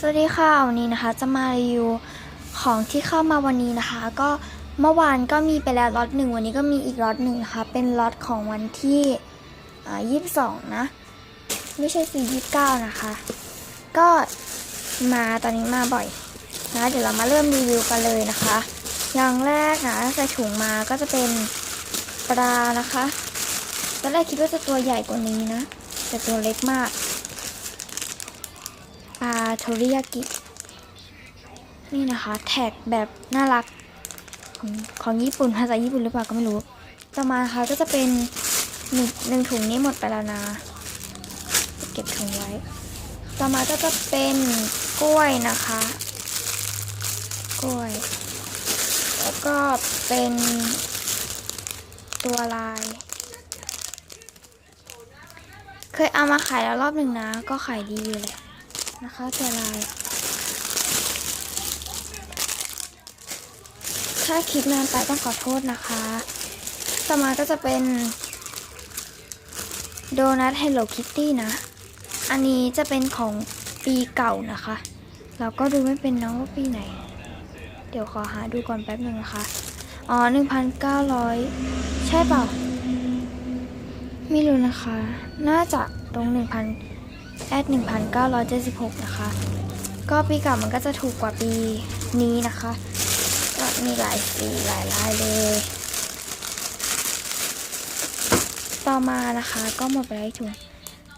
สวัสดีค่ะวันนี้นะคะจะมารีวิวของที่เข้ามาวันนี้นะคะ ก็เมื่อวานก็มีไปแล้วล็อตหนึ่งวันนี้ก็มีอีกล็อตหนึ่งนะคะ เป็นล็อตของวันที่ยี่สิบสองนะ ไม่ใช่สี่ยี่สิบเก้านะคะ ก็มาตอนนี้มาบ่อยนะเดี๋ยวเรามาเริ่มรีวิวกันเลยนะคะ อย่างแรกนะใส่ถุงมาก็จะเป็นปลานะคะตอนแรกคิดว่าจะตัวใหญ่กว่านี้นะ แต่ตัวเล็กมาก ปลาโทริยากิ นี่นะคะ แท็กแบบน่ารักของของญี่ปุ่นภาษาญี่ปุ่นหรือเปล่าก็ไม่รู้ต่อมาค่ะก็จะเป็นหนึ่งหนึ่งถุงนี้หมดไปแล้วนะ เก็บถุงไว้ ต่อมาก็จะเป็นกล้วยนะคะ กล้วย แล้วก็เป็นตัวลาย เคยเอามาขายแล้วรอบหนึ่งนะ ก็ขายดีอยู่เลย นะคะตัวลายถ้าคลิปนานไปต้องขอโทษนะคะ ต่อมาก็จะเป็นโดนัท Hello Kitty นะ อันนี้จะเป็นของปีเก่านะคะ เราก็ดูไม่เป็นน้องว่าปีไหน เดี๋ยวขอหาดูก่อนแป๊บหนึ่งนะคะ อ๋อ 1,900 ใช่เปล่า ไม่รู้นะคะ น่าจะตรง 1,000 แอด1,976 นะคะ ก็ปีเก่ามันก็จะถูกกว่าปีนี้นะคะ ก็มีหลายสีหลายลายเลย ต่อมานะคะก็หมดไปแล้วถุง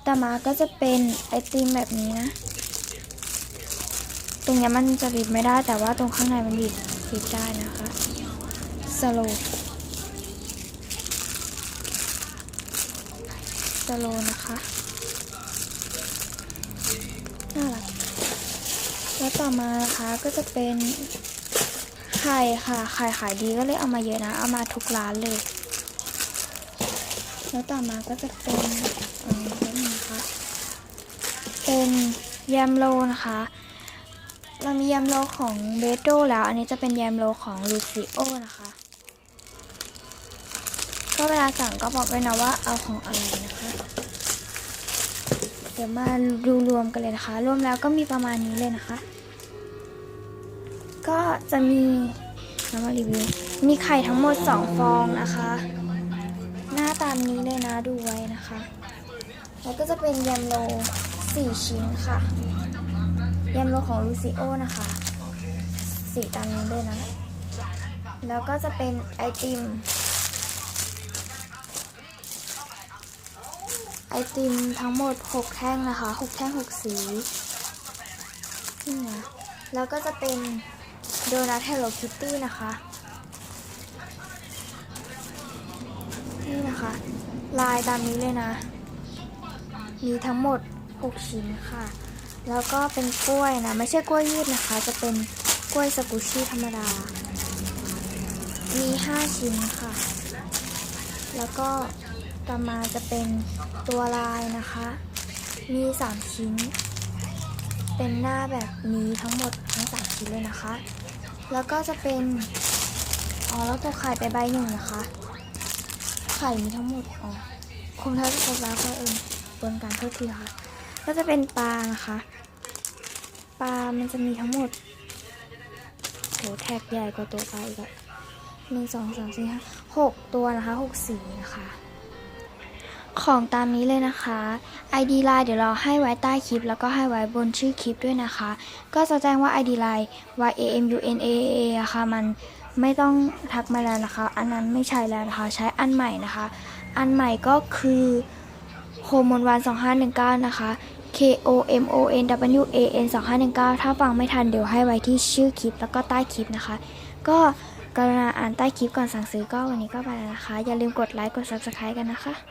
ต่อมาก็จะเป็นไอติมแบบนี้นะ ตรงนี้มันจะบีบไม่ได้แต่ว่าตรงข้างในมันบีบบีบได้นะคะสโลสโลนะคะ น่ารัก แล้วต่อมานะคะก็จะเป็นไข่ค่ะไข่ขายดีก็เลยเอามาเยอะนะ เอามาทุกร้านเลย แล้วต่อมาก็จะเป็นอันนี้ก็มีนะคะเป็นยมโลนะคะ เรามียมโลของเบโตแล้ว อันนี้จะเป็นยมโลของลูซิโอนะคะ ก็เวลาสั่งก็บอกไว้นะว่าเอาของอะไรนะคะ ดี๋ยวมาดูรวมกันเลยนะคะ รวมแล้วก็มีประมาณนี้เลยนะคะ ก็จะมีน้ำมารีวิว มีไข่ทั้งหมด 2 ฟองนะคะ หน้าตามนี้เลยนะดูไว้นะคะ แล้วก็จะเป็นแยมโล 4 ชิ้นค่ะแยมโลของลูซิโอนะคะ สีตามนี้เลยนะ แล้วก็จะเป็นไอติม อติมทั้งหมด 6 แท่งนะคะ 6 แท่ง 6 สีนี่นะแล้วก็จะเป็นโดนัท Hello Kitty นะคะ นี่นะคะ ลายตามนี้เลยนะ มีทั้งหมด 6 ชิ้นค่ะ แล้วก็เป็นกล้วยนะ ไม่ใช่กล้วยยืดนะคะ จะเป็นกล้วยสกุชี่ธรรมดา มี 5 ชิ้นค่ะ แล้วก็ ต่อมาจะเป็นตัวลายนะคะ มี 3 ชิ้น เป็นหน้าแบบนี้ทั้งหมดทั้ง3ชิ้นเลยนะคะ แล้วก็จะเป็นอ๋อแล้วตัวไข่ไปใบหนึ่งนะคะ ไข่มีทั้งหมดอ๋อคงเท่าที่ครบแล้วก็เออบนการโทษทีค่ะ ก็จะเป็นปลานะคะ ปลามันจะมีทั้งหมดโหแท็กใหญ่กว่าตัวปลาอีกอะหนึ่งสองสามสี่ห้าหกตัวนะคะหกสีนะคะ ของตามนี้เลยนะคะ ID Line เดี๋ยวเราให้ไว้ใต้คลิป แล้วก็ให้ไว้บนชื่อคลิปด้วยนะคะ ก็จะแจ้งว่า ID Line y a m u n a a อะค่ะมันไม่ต้องทักมาแล้วนะคะ อันนั้นไม่ใช่แล้วนะคะ ใช้อันใหม่นะคะ อันใหม่ก็คือโฮมอนวัน2519 นะคะ K O M O N W A N 2519 ถ้าฟังไม่ทันเดี๋ยวให้ไว้ที่ชื่อคลิป แล้วก็ใต้คลิปนะคะ ก็กรุณาอ่านใต้คลิปก่อนสั่งซื้อก็วันนี้ก็ไปแล้วนะคะ อย่าลืมกดไลค์กด Subscribe กันนะคะ